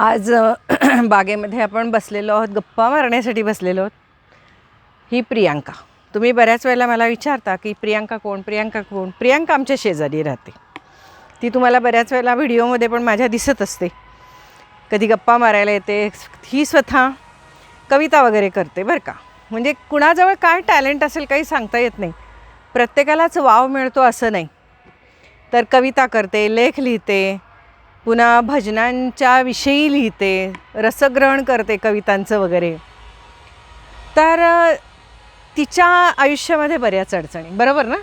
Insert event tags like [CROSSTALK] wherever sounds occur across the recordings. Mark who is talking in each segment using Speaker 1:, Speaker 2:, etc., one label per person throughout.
Speaker 1: आज [CLEARS THROAT] बागेमध्ये आपण बसलेलो आहोत गप्पा मारण्यासाठी बसलेलो आहोत. ही प्रियांका. तुम्ही बऱ्याच वेळेला मला विचारता की प्रियांका कोण प्रियांका कोण? प्रियांका आमच्या शेजारी राहते. ती तुम्हाला बऱ्याच वेळेला व्हिडिओमध्ये पण माझ्या दिसत असते. कधी गप्पा मारायला येते ही स्वतः कविता वगैरे करते बरं का. म्हणजे कुणाजवळ काय टॅलेंट असेल काही सांगता येत नाही. प्रत्येकालाच वाव मिळतो असं नाही. तर कविता करते लेख लिहिते पुन्हा भजनांच्या विषयी लिहिते रसग्रहण करते कवितांचं वगैरे. तर तिच्या आयुष्यामध्ये बऱ्याच अडचणी. बरोबर ना?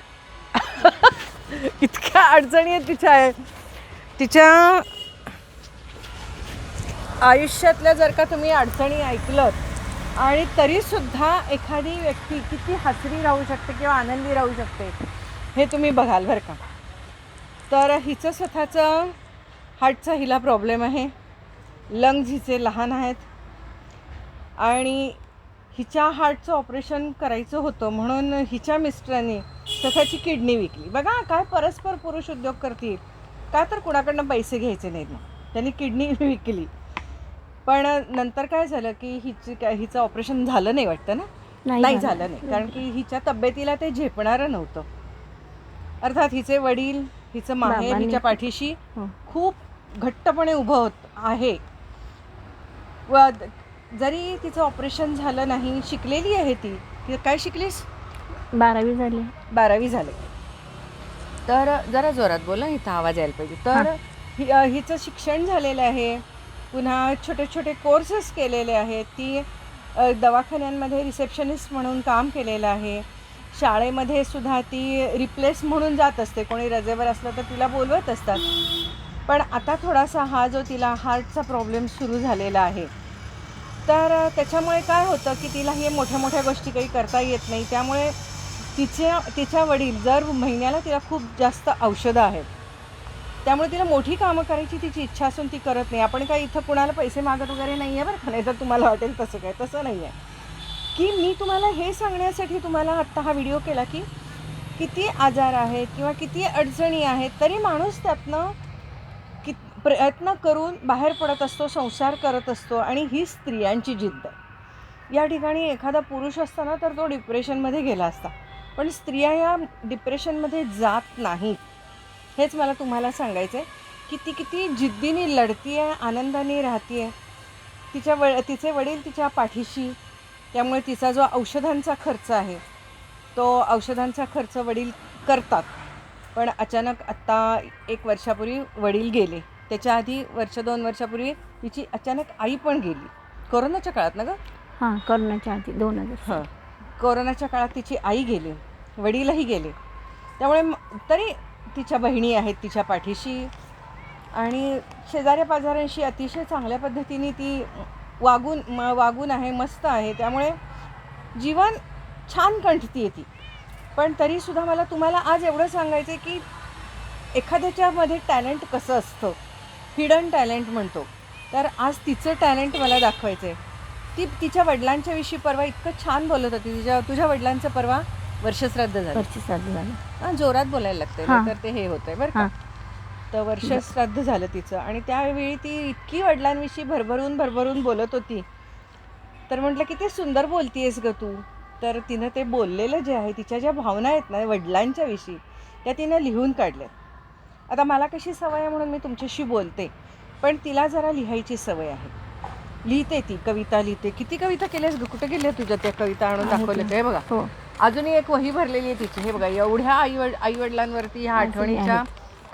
Speaker 1: [LAUGHS] इतक्या अडचणी आहेत तिच्या तिच्या आयुष्यातल्या जर का तुम्ही अडचणी ऐकलं आणि तरीसुद्धा एखादी व्यक्ती किती हसरी राहू शकते किंवा आनंदी राहू शकते हे तुम्ही बघाल बरं का. तर हिचं स्वतःचं हार्टचा हिला प्रॉब्लेम आहे. लंग्स हिचे लहान आहेत. आणि हिच्या हार्टचं ऑपरेशन करायचं होतं म्हणून हिच्या मिस्टरांनी स्वतःची किडनी विकली. बघा काय परस्पर पुरुष उद्योग करतील. का तर कुणाकडनं पैसे घ्यायचे नाहीत ना त्यांनी किडनी [LAUGHS] विकली. पण नंतर काय झालं की हिची काय हिचं ऑपरेशन झालं नाही वाटतं ना? नाही झालं. नाही. कारण की हिच्या तब्येतीला ते झेपणारं नव्हतं. अर्थात हिचे वडील हिचं माहेर हिच्या पाठीशी
Speaker 2: हो.
Speaker 1: खूप घट्टपणे उभं होत आहे. व जरी तिचं ऑपरेशन झालं नाही शिकलेली आहे ती. ती काय शिकलीस?
Speaker 2: बारावी झाली.
Speaker 1: बारावी झाले. तर जरा जोरात बोला इथं आवाज यायला पाहिजे. तर हि अ, हिचं शिक्षण झालेलं आहे. पुन्हा छोटे छोटे कोर्सेस केलेले आहेत. ती अ, दवाखान्यांमध्ये रिसेप्शनिस्ट म्हणून काम केलेलं आहे. शाळेमध्ये सुद्धा ती रिप्लेस म्हणून जात असते. कोणी रजेवर असलं तर तिला बोलवत असतात. पण आता थोडासा हा जो तिला हार्टचा प्रॉब्लेम सुरू झालेला आहे तर त्याच्यामुळे काय होतं की तिला हे मोठ्या मोठ्या गोष्टी काही करता येत नाही. त्यामुळे तिच्या तिच्या वडील दर महिन्याला तिला खूप जास्त औषधं आहेत. त्यामुळे तिला मोठी कामं करायची तिची इच्छा असून ती करत नाही. आपण काय इथं कुणाला पैसे मागत वगैरे नाही आहे बरं का? नाही तर तुम्हाला वाटेल तसं काय? तसं नाही आहे की मी तुम्हाला हे सांगण्यासाठी तुम्हाला आत्ता हा व्हिडिओ केला की किती आजार आहेत किंवा किती अडचणी आहेत तरी माणूस त्यातनं प्रयत्न करून बाहेर पडत असतो संसार करत असतो आणि ही स्त्रियांची जिद्द या ठिकाणी एखादा पुरुष असताना तर तो डिप्रेशनमध्ये गेला असता. पण स्त्रिया या डिप्रेशनमध्ये जात नाहीत. हेच मला तुम्हाला सांगायचं आहे की ती किती जिद्दीने लढती आहे आनंदाने राहते आहे तिच्या व तिचे वडील तिच्या पाठीशी त्यामुळे तिचा जो औषधांचा खर्च आहे तो औषधांचा खर्च वडील करतात. पण अचानक आत्ता एक वर्षापूर्वी वडील गेले. त्याच्या आधी वर्ष दोन वर्षापूर्वी तिची अचानक आई पण गेली. कोरोनाच्या काळात ना गं?
Speaker 2: हां करोनाच्या आधी दोन हजार
Speaker 1: हां. कोरोनाच्या काळात तिची आई गेली वडीलही गेले. त्यामुळे तरी तिच्या बहिणी आहेत तिच्या पाठीशी आणि शेजाऱ्या पाजाऱ्यांशी अतिशय चांगल्या पद्धतीने ती वागून म वागून आहे मस्त आहे. त्यामुळे जीवन छान कंठती ती. पण तरीसुद्धा मला तुम्हाला आज एवढं सांगायचं आहे की एखाद्याच्यामध्ये टॅलेंट कसं असतं? हिडन टॅलेंट म्हणतो. तर आज तिचं टॅलेंट मला दाखवायचं आहे ती तिच्या वडिलांच्या विषयी परवा इतकं छान बोलत होती. तिच्या तुझ्या वडिलांचं परवा वर्षश्राद्ध झालं.
Speaker 2: वर्ष सात झालं.
Speaker 1: हां जोरात बोलायला लागतंय. तर ते हे होतंय बरं का. तर वर्षश्राद्ध झालं तिचं. आणि त्यावेळी ती इतकी वडिलांविषयी भरभरून भरभरून बोलत होती. तर म्हटलं किती सुंदर बोलतीयस ग तू. तर तिनं ते बोललेलं जे आहे तिच्या ज्या भावना आहेत ना वडिलांच्या विषयी त्या तिनं लिहून काढल्यात. आता मला कशी सवय आहे म्हणून मी तुमच्याशी बोलते. पण तिला जरा लिहायची सवय आहे. लिहिते ती कविता लिहिते. किती कविता केल्यास कुठे गेल्या तुझ्या त्या कविता आणून दाखवल्या हे बघा.
Speaker 2: हो.
Speaker 1: अजूनही एक वही भरलेली आहे तिची. हे बघा एवढ्या आई वड आई वडिलांवरती ह्या आठवणीच्या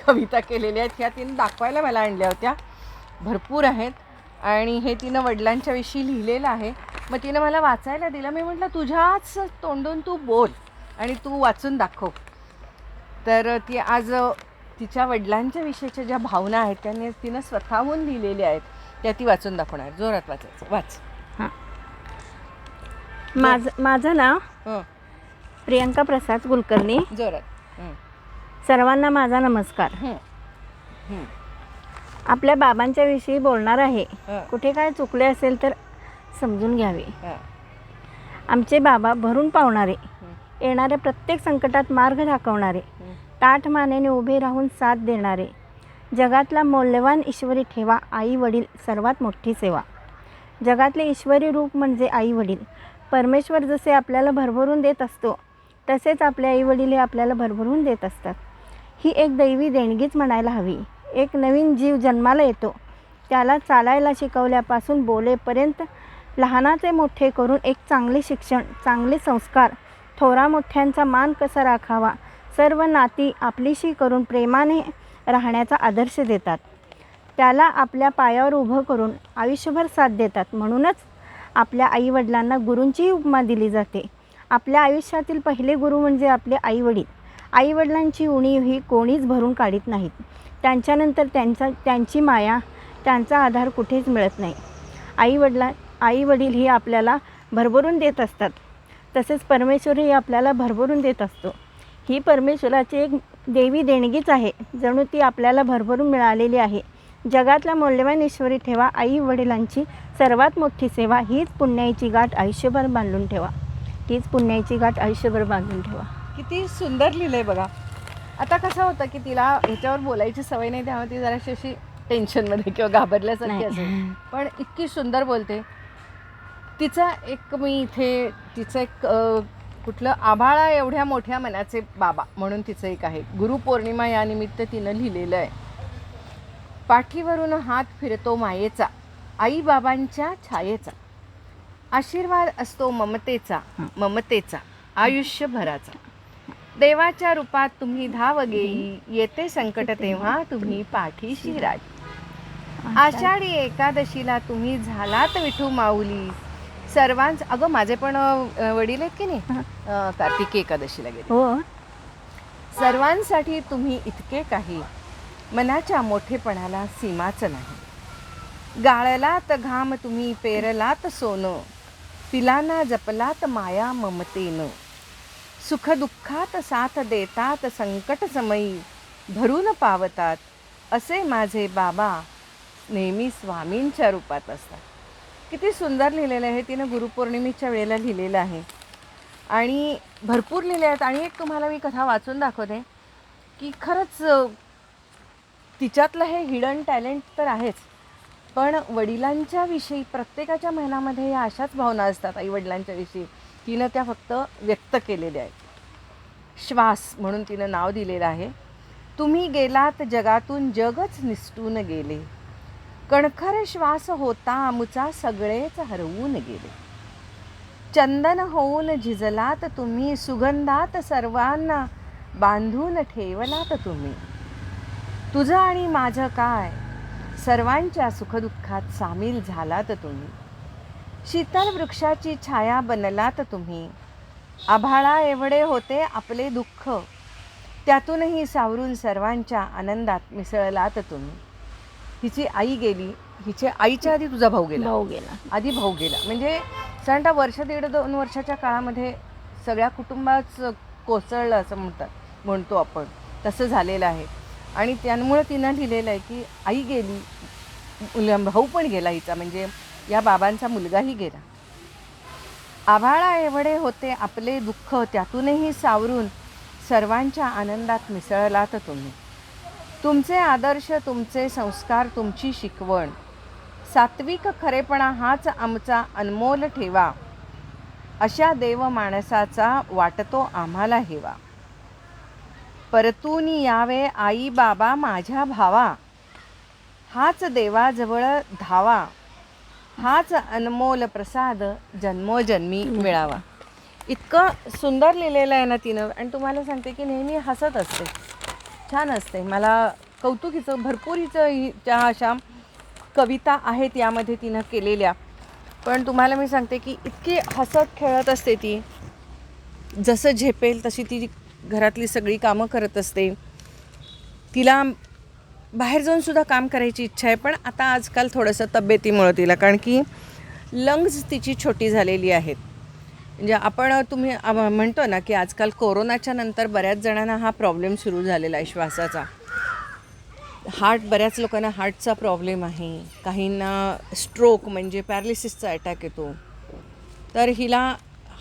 Speaker 1: कविता केलेल्या आहेत. ह्या तिने दाखवायला मला आणल्या होत्या. भरपूर आहेत. आणि हे तिनं वडिलांच्या विषयी लिहिलेलं आहे. मग तिनं मला वाचायला दिलं. मी म्हटलं तुझ्याच तोंडून तू बोल आणि तू वाचून दाखव. तर ती आज तिच्या वडिलांच्या विषयीच्या ज्या भावना आहेत त्याने तिनं स्वतःहून लिहिलेल्या आहेत त्या ती वाचून दाखवणार. जोरात वाचायचं. वाच.
Speaker 2: माझं माझं नाव
Speaker 1: हं,
Speaker 2: प्रियंका प्रसाद कुलकर्णी.
Speaker 1: जोरात. हं,
Speaker 2: सर्वांना माझा नमस्कार.
Speaker 1: हं, हं,
Speaker 2: आपल्या बाबांच्या विषयी बोलणार आहे.
Speaker 1: हं,
Speaker 2: कुठे काय चुकले असेल तर समजून घ्यावे.
Speaker 1: हं,
Speaker 2: आमचे बाबा भरून पावणारे.
Speaker 1: हं,
Speaker 2: येणाऱ्या प्रत्येक संकटात मार्ग दाखवणारे.
Speaker 1: हं.
Speaker 2: ताठ मानेने उभे राहून साथ देणारे. जगातला मौल्यवान ईश्वरी ठेवा आई वडील सर्वात मोठी सेवा. जगातले ईश्वरी रूप म्हणजे आई वडील परमेश्वर जसे आपल्याला भरभरून देत असतो तसेच आपले आई वडील हे आपल्याला भरभरून देत असतात. ही एक दैवी देणगीच म्हणायला हवी. एक नवीन जीव जन्माला येतो. त्याला चालायला शिकवल्यापासून बोलेपर्यंत लहानाचे मोठे करून एक चांगले शिक्षण चांगले संस्कार थोरा मोठ्यांचा मान कसा राखावा सर्व नाती आपलीशी करून प्रेमाने राहण्याचा आदर्श देतात. त्याला आपल्या पायावर उभं करून आयुष्यभर साथ देतात. म्हणूनच आपल्या आईवडिलांना गुरूंचीही उपमा दिली जाते. आपल्या आयुष्यातील पहिले गुरु म्हणजे आपले आईवडील. आईवडिलांची उणीव ही कोणीच भरून काढत नाहीत. त्यांच्यानंतर त्यांचा त्यांची माया त्यांचा आधार कुठेच मिळत नाही. आईवडिला आईवडील ही आपल्याला भरभरून देत असतात. तसेच परमेश्वरही आपल्याला भरभरून देत असतो. ही परमेश्वराची एक देवी देणगीच आहे. जणू ती आपल्याला भरभरून मिळालेली आहे. जगातला मौल्यवान ईश्वरी ठेवा. आई वडिलांची सर्वात मोठी सेवा हीच पुण्याईची गाठ आयुष्यभर बांधून ठेवा. हीच पुण्याईची गाठ आयुष्यभर बांधून ठेवा.
Speaker 1: किती सुंदर लिहिलंय बघा. आता कसं होतं की तिला ह्याच्यावर बोलायची सवय नाही त्यामुळे ती जराशी अशी टेन्शनमध्ये किंवा घाबरल्यासारखी. असेल. पण इतकी सुंदर बोलते. तिचा एक मी इथे तिचं एक कुठलं आभाळा एवढ्या मोठ्या मनाचे बाबा म्हणून तिचं एक आहे. गुरुपौर्णिमा या निमित्त तिनं लिहिलेलं आहे. पाठीवरून हात फिरतो मायेचा आई बाबांच्या छायेचा. आशीर्वाद असतो ममतेचा ममतेचा आयुष्यभराचा. देवाच्या रूपात तुम्ही धाव गेई येते संकट तेव्हा तुम्ही पाठीशी राज. आषाढी एकादशीला तुम्ही झालात विठू माऊली सर्वांच अगं माझे पण अ, वडील आहेत की नाही? अ, कार्तिकी एकादशीला गेले.
Speaker 2: हो.
Speaker 1: सर्वांसाठी तुम्ही इतके काही मनाच्या मोठेपणाला सीमाच नाही. गाळलात घाम तुम्ही पेरलात सोनं पिलांना जपलात माया ममतेनं. सुखदुःखात साथ देतात संकट समयी भरून पावतात असे माझे बाबा नेहमी स्वामींच्या रूपात असतात. किती सुंदर लिहिलेलं आहे तिनं गुरुपौर्णिमेच्या वेळेला लिहिलेलं आहे. आणि भरपूर लिहिले आहेत. आणि एक तुम्हाला मी कथा वाचून दाखवते की खरंच तिच्यातलं हे हिडन टॅलेंट तर आहेच पण वडिलांच्या विषयी प्रत्येकाच्या मनामध्ये या अशाच भावना असतात आईवडिलांच्या विषयी. तिनं त्या फक्त व्यक्त केलेल्या आहेत. श्वास म्हणून तिनं नाव दिलेलं आहे. तुम्ही गेलात जगातून जगच निसटून गेले. कणखर श्वास होता आमचा सगळेच हरवून गेले. चंदन होऊन झिजलात तुम्ही सुगंधात सर्वांना बांधून ठेवलात तुम्ही. तुझं आणि माझं काय? सर्वांच्या सुखदुःखात सामील झालात तुम्ही. शीतल वृक्षाची छाया बनलात तुम्ही. आभाळा एवढे होते आपले दुःख. त्यातूनही सावरून सर्वांच्या आनंदात मिसळलात तुम्ही. हिची आई गेली हिच्या आईच्या आधी तुझा भाऊ गेला.
Speaker 2: भाऊ गेला.
Speaker 1: आधी भाऊ गेला. म्हणजे साधारणतः वर्ष दीड दोन वर्षाच्या काळामध्ये सगळ्या कुटुंबाच कोसळलं असं म्हणतात म्हणतो आपण. तसं झालेलं आहे. आणि त्यामुळं तिनं लिहिलेलं आहे की आई गेली मुलं- भाऊ पण गेला हिचा. म्हणजे या बाबांचा मुलगाही गेला. आभाळा एवढे होते आपले दुःख त्यातूनही सावरून सर्वांच्या आनंदात मिसळलात तुम्ही. तुमचे आदर्श तुमचे संस्कार तुमची शिकवण. सात्विक खरेपणा हाच आमचा अनमोल ठेवा. अशा देव माणसाचा वाटतो आम्हाला हेवा. परतून यावे आई बाबा माझ्या भावा. हाच देवाजवळ धावा. हाच अनमोल प्रसाद जन्मोजन्मी मिळावा. इतकं सुंदर लिहिलेलं आहे ना तिनं. आणि तुम्हाला सांगते की नेहमी हसत असते. छान असते. मला कौतुक हिचं भरपूर हिचं हिच्या अशा कविता आहेत यामध्ये तिनं केलेल्या. पण तुम्हाला मी सांगते की इतकी हसत खेळत असते ती. जसं झेपेल तशी ती घरातली सगळी कामं करत असते. तिला बाहेर जाऊनसुद्धा काम करायची इच्छा आहे पण आता आजकाल थोडंसं तब्येतीमुळं तिला कारण की लंग्स तिची छोटी झालेली आहेत. म्हणजे आपण तुम्ही म्हणतो ना की आजकाल कोरोनाच्या नंतर बऱ्याच जणांना हा प्रॉब्लेम सुरू झालेला आहे श्वासाचा हार्ट बऱ्याच लोकांना हार्टचा प्रॉब्लेम आहे काहींना स्ट्रोक म्हणजे पॅरालिसिसचा अटॅक येतो तर हिला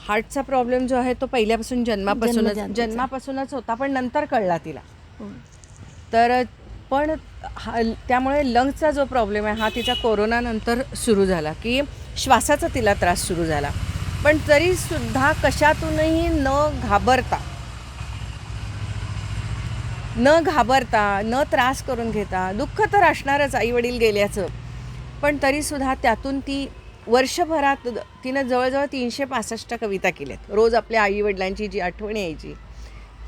Speaker 1: हार्टचा प्रॉब्लेम जो आहे तो पहिल्यापासून जन्मापासूनच. जन्मापासूनच होता पण नंतर कळला तिला
Speaker 2: हो.
Speaker 1: तर पण हा त्यामुळे लंग्सचा जो प्रॉब्लेम आहे हा तिचा कोरोनानंतर सुरू झाला की श्वासाचा तिला त्रास सुरू झाला पण तरीसुद्धा कशातूनही न घाबरता न घाबरता न त्रास करून घेता दुःख तर असणारच आईवडील गेल्याचं पण तरीसुद्धा त्यातून ती वर्षभरात तिनं जवळजवळ तीनशे पासष्ट कविता केल्यात. रोज आपल्या आईवडिलांची जी आठवण यायची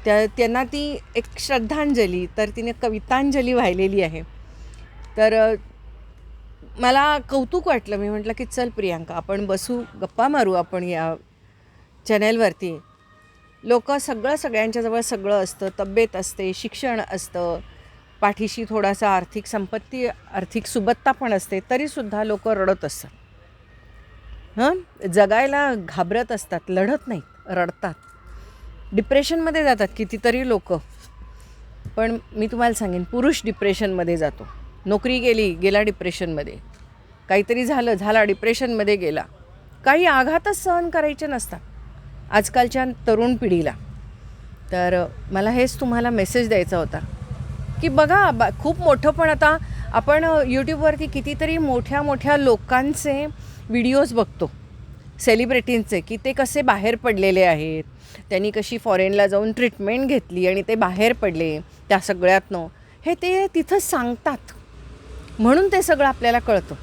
Speaker 1: त्या त्यांना ती एक श्रद्धांजली तर तिने कवितांजली वाहिलेली आहे. तर मला कौतुक वाटलं मी म्हटलं की चल प्रियांका आपण बसू गप्पा मारू आपण या चॅनेलवरती. लोक सगळं सगळ्यांच्याजवळ सगळं असतं तब्येत असते शिक्षण असतं पाठीशी थोडासा आर्थिक संपत्ती आर्थिक सुबत्ता पण असते तरीसुद्धा लोक रडत असतात. हं? जगायला घाबरत असतात लढत नाहीत रडतात. डिप्रेशनमध्ये जातात कितीतरी लोक. पण मी तुम्हाला सांगेन पुरुष डिप्रेशनमध्ये जातो. नोकरी गेली गेला डिप्रेशनमध्ये. काहीतरी झालं झाला डिप्रेशनमध्ये गेला. काही आघातच सहन करायचे नसतात. आजकालच्या तरुण पिढीला. तर मला हेच तुम्हाला मेसेज द्यायचा होता. की बघा बा खूप मोठं पण आता आपण यूट्यूबवरती कितीतरी मोठ्या मोठ्या लोकांचे व्हिडिओज बघतो. सेलिब्रिटींचे की ते कसे बाहेर पडलेले आहेत. त्यांनी कशी फॉरेनला जाऊन ट्रीटमेंट घेतली आणि ते बाहेर पडले त्या सगळ्यातनं. हे ते तिथं सांगतात. म्हणून ते सगळं आपल्याला कळतं.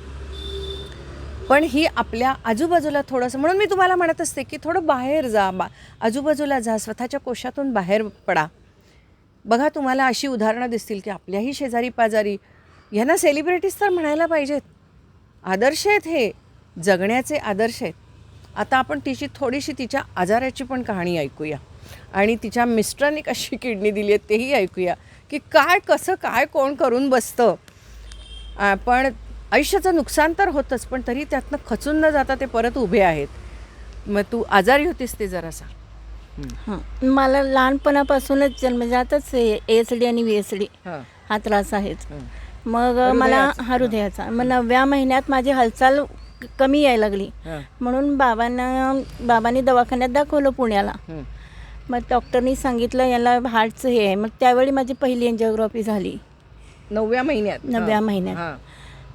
Speaker 1: पण ही आपल्या आजूबाजूला थोडंसं म्हणून मी तुम्हाला म्हणत असते की थोडं बाहेर जा बा आजूबाजूला जा स्वतःच्या कोशातून बाहेर पडा. बघा तुम्हाला अशी उदाहरणं दिसतील की आपल्याही शेजारी पाजारी यांना सेलिब्रिटीज तर म्हणायला पाहिजेत. आदर्श आहेत हे जगण्याचे आदर्श आहेत. आता आपण तिची थोडीशी तिच्या आजाराची पण कहाणी ऐकूया. आणि तिच्या मिस्टरांनी कशी किडनी दिली आहे तेही ऐकूया की काय कसं काय कोण करून बसतं. पण आयुष्याचं नुकसान तर होतंच पण तरी त्यातनं खचून न जाता ते परत उभे आहेत. मग तू आजारी होतीस ते जरासा
Speaker 2: हां. मला लहानपणापासूनच जन्मजातच ए एस डी आणि व्ही एस डी
Speaker 1: हां.
Speaker 2: त्रास आहेच. मग मला. हा हृदयाचा. मग नवव्या महिन्यात माझी हालचाल कमी यायला लागली. म्हणून बाबांना बाबांनी दवाखान्यात दाखवलं पुण्याला. मग डॉक्टरनी सांगितलं याला हार्टचं हे आहे. मग त्यावेळी माझी पहिली एन्जिओग्राफी झाली.
Speaker 1: नवव्या महिन्यात
Speaker 2: नवव्या. महिन्यात.
Speaker 1: हां.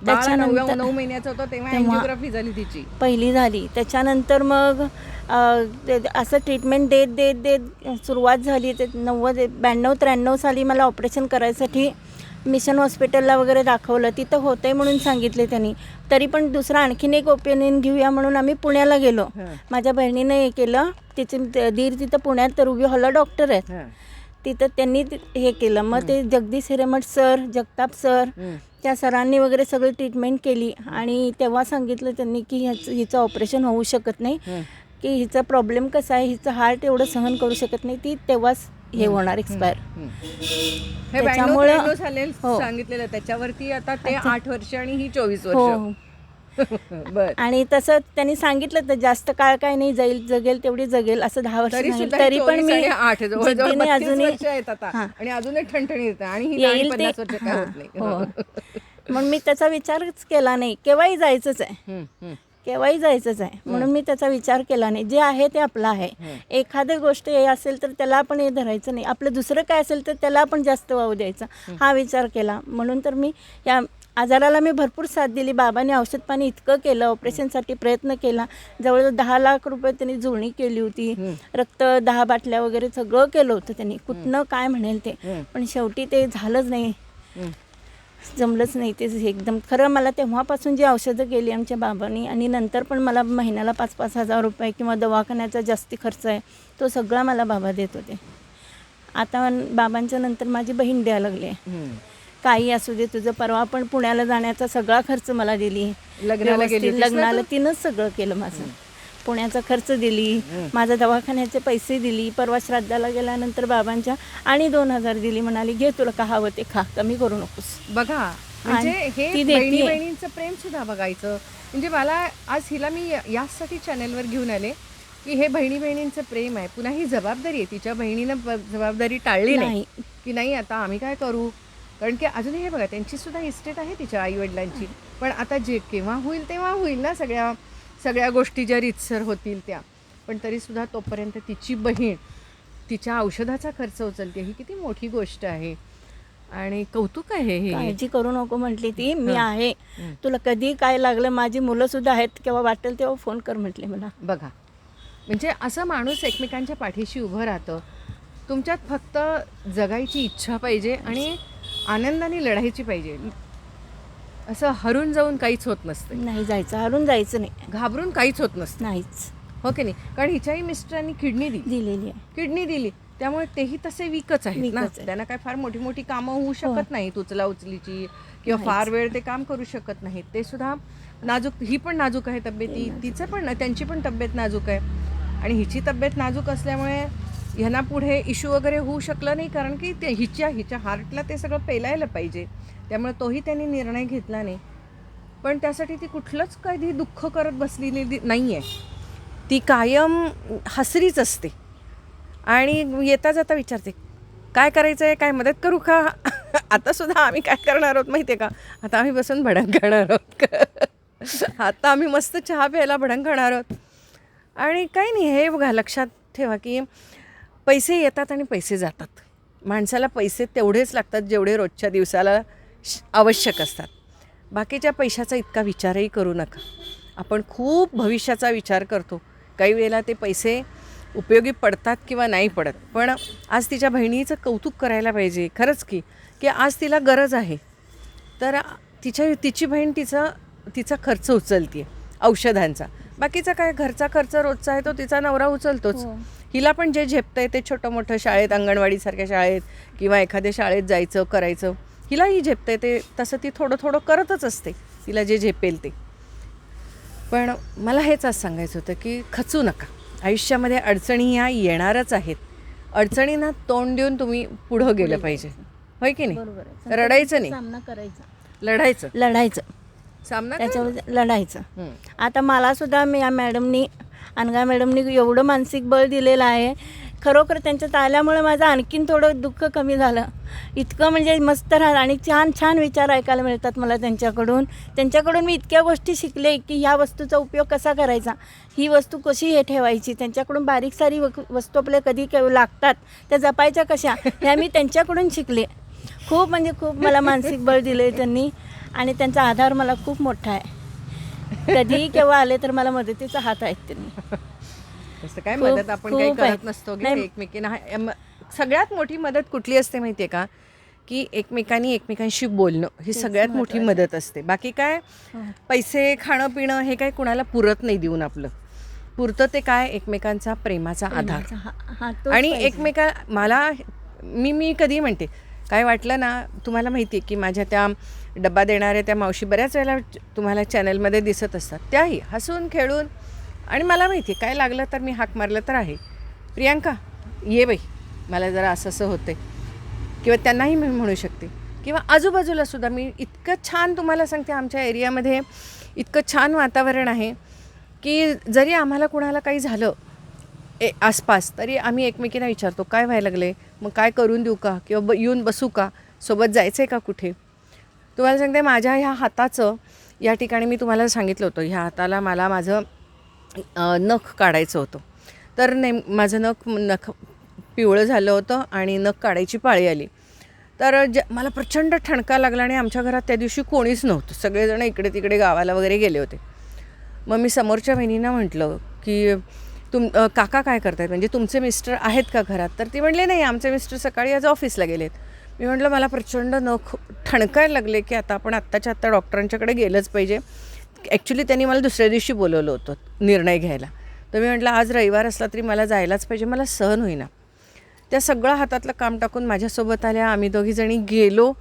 Speaker 2: त्याच्यानंतर-
Speaker 1: नऊ महिन्याचं होतं तेव्हा
Speaker 2: तेव्हा-
Speaker 1: एन्जिओग्राफी झाली तिची
Speaker 2: पहिली झाली त्याच्यानंतर मग असं ट्रीटमेंट देत देत देत सुरुवात झाली ते नव्वद ब्याण्णव त्र्याण्णव साली मला ऑपरेशन करायसाठी मिशन हॉस्पिटलला वगैरे दाखवलं तिथं होतंय म्हणून सांगितले त्यांनी तरी पण दुसरं आणखीन एक ओपिनियन घेऊया म्हणून आम्ही पुण्याला गेलो. माझ्या बहिणीनं हे केलं तिचे दीर तिथं पुण्यात रुबी हॉलला डॉक्टर आहेत. तिथं त्यांनी हे केलं. मग ते जगदीश हिरेमठ सर जगताप सर
Speaker 1: हं.
Speaker 2: त्या सरांनी वगैरे सगळी ट्रीटमेंट केली. आणि तेव्हा सांगितलं त्यांनी की ह्याचं हिचं ऑपरेशन होऊ शकत नाही.
Speaker 1: हं.
Speaker 2: की हिचा प्रॉब्लेम कसा आहे? हिचं हार्ट एवढं सहन करू शकत नाही. ती तेव्हाच हे होणार एक्सपायर
Speaker 1: हं. हे
Speaker 2: त्याच्यामुळं- हो.
Speaker 1: सांगितलेलं. त्याच्यावरती आता ते आठ वर्ष आणि ही चोवीस
Speaker 2: हो
Speaker 1: वर्ष [LAUGHS] बर.
Speaker 2: आणि तसं त्यांनी सांगितलं तर जास्त काळ काय नाही जाईल जगेल तेवढी जगेल असं दहा वर्ष
Speaker 1: तरी
Speaker 2: पण मी
Speaker 1: आठ
Speaker 2: जिद्दीने अजूनही हां.
Speaker 1: आणि अजूनही ठणठणी आणि ही
Speaker 2: येईल ते
Speaker 1: पन्नास वर्ष काय
Speaker 2: हां,
Speaker 1: होत नाही.
Speaker 2: हो. मग मी त्याचा विचारच केला नाही. केव्हाही जायचंच आहे. केव्हाही जायचंच आहे. म्हणून मी त्याचा विचार केला नाही. जे आहे ते आपलं आहे. एखादी गोष्ट हे असेल तर त्याला आपण हे धरायचं नाही. आपलं दुसरं काय असेल तर त्याला आपण जास्त वाहू द्यायचं. हा विचार केला. म्हणून तर मी या आजाराला मी भरपूर साथ दिली. बाबांनी औषध पाणी इतकं केलं ऑपरेशनसाठी प्रयत्न केला. जवळजवळ दहा लाख रुपये त्यांनी जुळणी केली होती. रक्त दहा बाटल्या वगैरे सगळं केलं होतं त्यांनी. कुठनं काय म्हणेल ते. पण शेवटी ते झालंच नाही. जमलंच नाही ते एकदम. खरं मला तेव्हापासून जी औषधं केली आमच्या बाबांनी आणि नंतर पण मला महिन्याला पाच पाच हजार रुपये किंवा दवाखान्याचा जास्ती खर्च आहे तो सगळा मला बाबा देत होते. आता बाबांच्या नंतर माझी बहीण द्यायला लागली आहे. काही असू दे तुझं परवा पण पुण्याला जाण्याचा सगळा खर्च मला दिली.
Speaker 1: लग्नाला
Speaker 2: लग्नाला? तिनंच सगळं केलं माझं. पुण्याचा खर्च दिली माझ्या दवाखान्याचे पैसे दिली परवा श्राद्धाला गेल्यानंतर बाबांच्या आणि दोन हजार दिली म्हणाली घे तुला का हवं ते खा कमी करू नकोस.
Speaker 1: बघा म्हणजे हे. बहिणींचं प्रेम सुद्धा बघायचं. म्हणजे मला आज हिला मी याचसाठी चॅनलवर घेऊन आले की हे बहिणी बहिणींचं प्रेम आहे. पुन्हा ही जबाबदारी आहे. तिच्या बहिणीनं जबाबदारी टाळली नाही. की नाही आता आम्ही काय करू? कारण की अजूनही हे बघा त्यांची सुद्धा इस्टेट आहे तिच्या आई वडिलांची पण आता जे केव्हा होईल तेव्हा होईल ना सगळ्या सगळ्या गोष्टी ज्या रितसर होतील त्या. पण तरीसुद्धा तोपर्यंत तिची बहीण तिच्या औषधाचा खर्च उचलते. ही किती मोठी गोष्ट आहे. आणि कौतुक आहे हे.
Speaker 2: काळजी करू नको म्हटली ती. मी. आहे. तुला कधी काय लागलं माझी मुलं सुद्धा आहेत केव्हा वाटेल तेव्हा फोन कर म्हटले मला.
Speaker 1: बघा. म्हणजे असं माणूस एकमेकांच्या पाठीशी उभं राहतं. तुमच्यात फक्त जगायची इच्छा पाहिजे आणि आनंदाने लढायची पाहिजे. असं हरून जाऊन काहीच होत नसतं.
Speaker 2: नाही जायचं हरून जायचं नाही.
Speaker 1: घाबरून काहीच होत नसतं.
Speaker 2: नाहीच.
Speaker 1: हो की नाही? कारण हिच्याही मिस्टरांनी किडनी दिली.
Speaker 2: दिलेली आहे.
Speaker 1: किडनी दिली. त्यामुळे तेही तसे विकच आहेत ना. त्यांना काय फार मोठी मोठी कामं होऊ
Speaker 2: हो.
Speaker 1: शकत नाहीत उचला उचलीची किंवा
Speaker 2: नाहीच.
Speaker 1: फार वेळ ते काम करू शकत नाहीत. ते सुद्धा नाजूक ही पण नाजूक आहे तब्येती. तिचं पण त्यांची पण तब्येत नाजूक आहे. आणि हिची तब्येत नाजूक असल्यामुळे ह्यांना पुढे इश्यू वगैरे होऊ शकलं नाही कारण की ते हिच्या हिच्या हार्टला ते सगळं पेलायला पाहिजे. त्यामुळे तोही त्यांनी निर्णय घेतला नाही. पण त्यासाठी ती कुठलंच कधी दुःख करत बसलेली नाही आहे ती कायम हसरीच असते. आणि येता जाता विचारते काय करायचं आहे काय मदत करू का? [LAUGHS] आता सुद्धा आम्ही काय करणार आहोत माहिती आहे का? आता आम्ही बसून भडंग खाणार आहोत. [LAUGHS] आता आम्ही मस्त चहा प्यायला भडंग खाणार आहोत. आणि काही नाही हे बघा लक्षात ठेवा की पैसे येतात आणि पैसे जातात. माणसाला पैसे तेवढेच लागतात जेवढे रोजच्या दिवसाला श- आवश्यक असतात. बाकीच्या पैशाचा इतका विचारही करू नका. आपण खूप भविष्याचा विचार करतो. काही वेळेला ते पैसे उपयोगी पडतात किंवा नाही पडत. पण आज तिच्या बहिणीचं कौतुक करायला पाहिजे. खरंच की की आज तिला गरज आहे. तर तिच्या तिची बहीण तिचं तिचा खर्च उचलते औषधांचा. बाकीचा काय घरचा खर्च रोजचा आहे तो तिचा नवरा उचलतोच.
Speaker 2: हो.
Speaker 1: हिला पण जे झेपतंय ते छोटं मोठं शाळेत अंगणवाडीसारख्या शाळेत किंवा एखाद्या शाळेत जायचं करायचं हिलाही झेपतंय ते तसं ती थोडं थोडं करतच असते. तिला जे झेपेल ते. पण मला हेच आज सांगायचं होतं की खचू नका. आयुष्यामध्ये अडचणी ह्या येणारच आहेत. अडचणींना तोंड देऊन तुम्ही पुढं गेलं पाहिजे. होय की नाही?
Speaker 2: आहे.
Speaker 1: रडायचं नाही.
Speaker 2: सामना करायचा.
Speaker 1: लढायचं.
Speaker 2: लढायचं.
Speaker 1: सामना
Speaker 2: लढायचं. आता मला सुद्धा मी या मॅडमनी अनगा मॅडमनी एवढं मानसिक बळ दिलेलं आहे. खरोखर त्यांच्यात आल्यामुळे माझं आणखीन थोडं दुःख कमी झालं. इतकं म्हणजे मस्त राहत आणि छान छान विचार ऐकायला मिळतात मला त्यांच्याकडून. त्यांच्याकडून मी इतक्या गोष्टी शिकले की ह्या वस्तूचा उपयोग कसा करायचा? ही वस्तू कशी हे ठेवायची? त्यांच्याकडून बारीक सारी वक- वस्तू आपल्या कधी लागतात? त्या जपायच्या कशा? ह्या मी त्यांच्याकडून शिकले. खूप म्हणजे खूप मला मानसिक बळ दिले त्यांनी आणि त्यांचा आधार मला खूप मोठा आहे. कधीही केव्हा आले तर मला मदतीचा हात आहेत त्यांनी
Speaker 1: तसं काय
Speaker 2: खूप-
Speaker 1: मदत आपण काही
Speaker 2: खूप
Speaker 1: करत. नसतो
Speaker 2: नाही.
Speaker 1: एकमेकींना हा- एम- सगळ्यात मोठी मदत कुठली असते माहितीये का की एकमेकांनी एकमेकांशी बोलणं ही
Speaker 2: तेच
Speaker 1: सगळ्यात मोठी. मदत असते बाकी काय पैसे खाणं पिणं हे काय कुणाला पुरत नाही देऊन आपलं पुरतं ते काय एकमेकांचा प्रेमाचा आधार
Speaker 2: हा- हा तोच
Speaker 1: आणि
Speaker 2: पाहिजे.
Speaker 1: एकमेका मला मी मी कधी म्हणते काय वाटलं ना तुम्हाला माहिती आहे की माझ्या त्या डब्बा देणाऱ्या त्या मावशी बऱ्याच वेळेला तुम्हाला चॅनलमध्ये दिसत असतात. त्याही हसून खेळून आणि मला माहिती आहे काय लागलं तर मी हाक मारलं तर आहे. प्रियांका ये बाई. मला जरा असं असं होते किंवा त्यांनाही मी म्हणू शकते. किंवा आजूबाजूला सुद्धा मी इतकं छान तुम्हाला सांगते आमच्या एरियामध्ये इतकं छान वातावरण आहे की जरी आम्हाला कुणाला काही झालं ए आसपास तरी आम्ही एकमेकींना विचारतो काय व्हायला लागले मग काय करून देऊ का? किंवा ब येऊन बसू का? सोबत जायचं आहे का कुठे? तुम्हाला सांगते माझ्या ह्या हाताचं या ठिकाणी मी तुम्हाला सांगितलं होतं ह्या हाताला मला माझं नख काढायचं होतं. तर नेम माझं नख नख पिवळं झालं होतं आणि नख काढायची पाळी आली. तर ज मला प्रचंड ठणका लागला आणि आमच्या घरात त्या दिवशी कोणीच नव्हतं. सगळेजण इकडे तिकडे गावाला वगैरे गेले होते. मग मी समोरच्या बहिणींना म्हटलं की तुम काका काय करतायत? म्हणजे तुमचे मिस्टर आहेत का घरात? तर ती म्हणले नाही आमचे मिस्टर सकाळी आज ऑफिसला गेलेत. मी म्हटलं मला प्रचंड नख ठणकायला लागले की आता आपण आत्ताच्या आत्ता डॉक्टरांच्याकडे गेलंच पाहिजे. ॲक्च्युली त्यांनी मला दुसऱ्या दिवशी बोलवलं होतं निर्णय घ्यायला. तर मी म्हटलं आज रविवार असला तरी मला जायलाच पाहिजे मला सहन होईना. त्या सगळं हातातलं काम टाकून माझ्यासोबत आल्या. आम्ही दोघीजणी गेलो.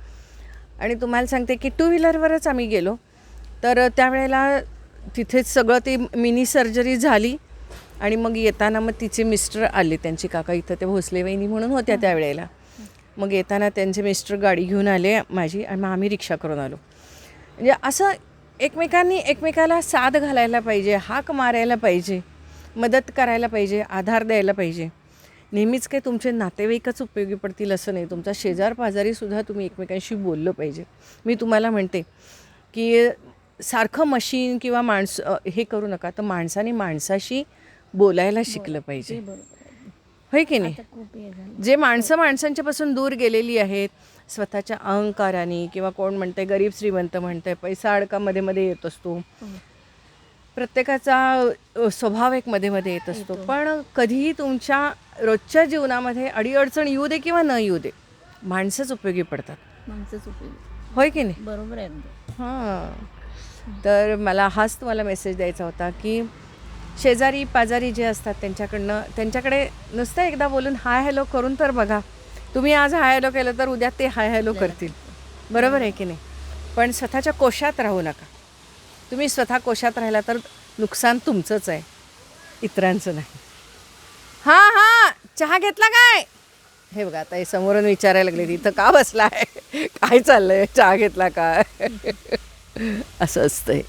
Speaker 1: आणि तुम्हाला सांगते की टू व्हीलरवरच आम्ही गेलो. तर त्यावेळेला तिथेच सगळं ती मिनी सर्जरी झाली. आणि मग येताना मग तिचे मिस्टर आले त्यांची काका इथं ते भोसले वहिनी म्हणून होत्या त्यावेळेला. मग येताना त्यांचे मिस्टर गाडी घेऊन आले माझी आणि मग आम्ही रिक्षा करून आलो. म्हणजे असं एकमेकांनी एकमेकाला साथ घालायला पाहिजे हाक मारायला पाहिजे मदत करायला पाहिजे आधार द्यायला पाहिजे. नेहमीच काही तुमचे नातेवाईकच उपयोगी पडतील असं नाही. तुमचा शेजार पाजारीसुद्धा तुम्ही एकमेकांशी बोललं पाहिजे. मी तुम्हाला म्हणते की सारखं मशीन किंवा माणस हे करू नका. तर माणसाने माणसाशी बोलायला शिकलं पाहिजे. होय की नाही?
Speaker 2: आता खूप हे झालं.
Speaker 1: जे माणसं माणसांच्यापासून दूर गेलेली आहेत स्वतःच्या अहंकाराने किंवा कोण म्हणते गरीब श्रीमंत म्हणते पैसा अडका मध्ये मध्ये येत असतो. प्रत्येकाचा अ, स्वभाव एक मध्ये मध्ये येत असतो. पण कधीही तुमच्या रोजच्या जीवनामध्ये अडीअडचण येऊ दे किंवा न येऊ दे माणसंच उपयोगी पडतात.
Speaker 2: माणसंच उपयोगी.
Speaker 1: होय की नाही?
Speaker 2: बरोबर आहे अगदी.
Speaker 1: हां. तर मला हाच तुम्हाला मेसेज द्यायचा होता की शेजारी पाजारी जे असतात त्यांच्याकडनं त्यांच्याकडे नुसतं एकदा बोलून हाय हॅलो करून तर बघा. तुम्ही आज हाय हॅलो केलं तर उद्या ते हाय हॅलो करतील. बरोबर आहे की नाही? पण स्वतःच्या कोशात राहू नका. तुम्ही स्वतः कोशात राहिला तर नुकसान तुमचंच आहे. इतरांचं नाही. हां हां चहा घेतला काय? हे बघा आता हे समोरून विचारायला लागले तिथं का बसला आहे काय चाललं आहे चहा घेतला काय? असं असतंय.